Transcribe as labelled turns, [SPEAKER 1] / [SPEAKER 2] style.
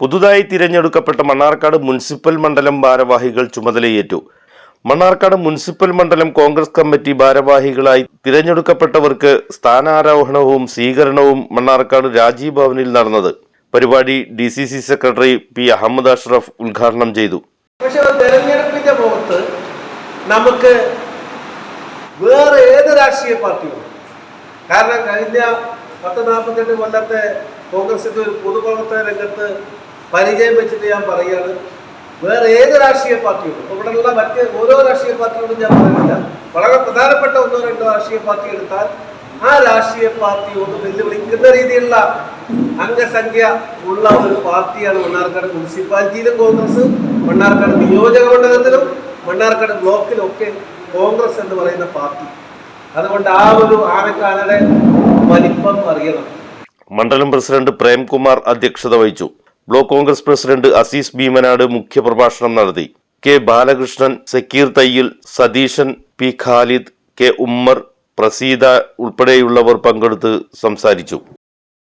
[SPEAKER 1] പുതുതായി തിരഞ്ഞെടുക്കപ്പെട്ട മണ്ണാർക്കാട് മുനിസിപ്പൽ മണ്ഡലം ഭാരവാഹികൾ ചുമതലയേറ്റു. മണ്ണാർക്കാട് മുനിസിപ്പൽ മണ്ഡലം കോൺഗ്രസ് കമ്മിറ്റി ഭാരവാഹികളായി തിരഞ്ഞെടുക്കപ്പെട്ടവർക്ക് സ്ഥാനാരോഹണവും സ്വീകരണവും മണ്ണാർക്കാട് രാജീവ് ഭവനിൽ നടന്നത്. പരിപാടി D C C secretary P Ahmed Ashraf ഉദ്ഘാടനം ചെയ്തു.
[SPEAKER 2] തെരഞ്ഞെടുപ്പിന്റെ മുഖത്ത് നമുക്ക് വേറെ ഏത് രാഷ്ട്രീയ പാർട്ടിയും കാരണം കഴിഞ്ഞ പത്ത് നാൽപ്പത്തെട്ട് കൊല്ലത്തെ കോൺഗ്രസിന്റെ ഒരു പൊതുപ്രവർത്തന രംഗത്ത് പരിചയം വെച്ചിട്ട് ഞാൻ പറയുകയാണ്. വേറെ ഏത് രാഷ്ട്രീയ പാർട്ടിയും ഇവിടെയുള്ള മറ്റ് ഓരോ രാഷ്ട്രീയ പാർട്ടിയോടും ഞാൻ പറയുന്നില്ല. വളരെ പ്രധാനപ്പെട്ട ഒന്നോ രണ്ടോ രാഷ്ട്രീയ പാർട്ടി എടുത്താൽ ആ രാഷ്ട്രീയ പാർട്ടിയോട് വെല്ലുവിളിക്കുന്ന രീതിയിലുള്ള അംഗസംഖ്യ ഉള്ള ഒരു പാർട്ടിയാണ് മണ്ണാർക്കാട് മുനിസിപ്പാലിറ്റിയിലും കോൺഗ്രസ് മണ്ണാർക്കാട് നിയോജക മണ്ഡലത്തിലും മണ്ണാർക്കാട് ബ്ലോക്കിലും ഒക്കെ കോൺഗ്രസ് എന്ന് പറയുന്ന പാർട്ടി. അതുകൊണ്ട് ആ ഒരു ആനക്കാലയുടെ വലിപ്പം അറിയണം.
[SPEAKER 1] മണ്ഡലം പ്രസിഡന്റ് പ്രേംകുമാർ അധ്യക്ഷത വഹിച്ചു. ബ്ലോക്ക് കോൺഗ്രസ് പ്രസിഡന്റ് അസീസ് ഭീമനാട് മുഖ്യപ്രഭാഷണം നടത്തി. K Balakrishnan Zakir Thayyil Satheesan P Khalid K Ummer Praseeda ഉൾപ്പെടെയുള്ളവർ പങ്കെടുത്ത് സംസാരിച്ചു.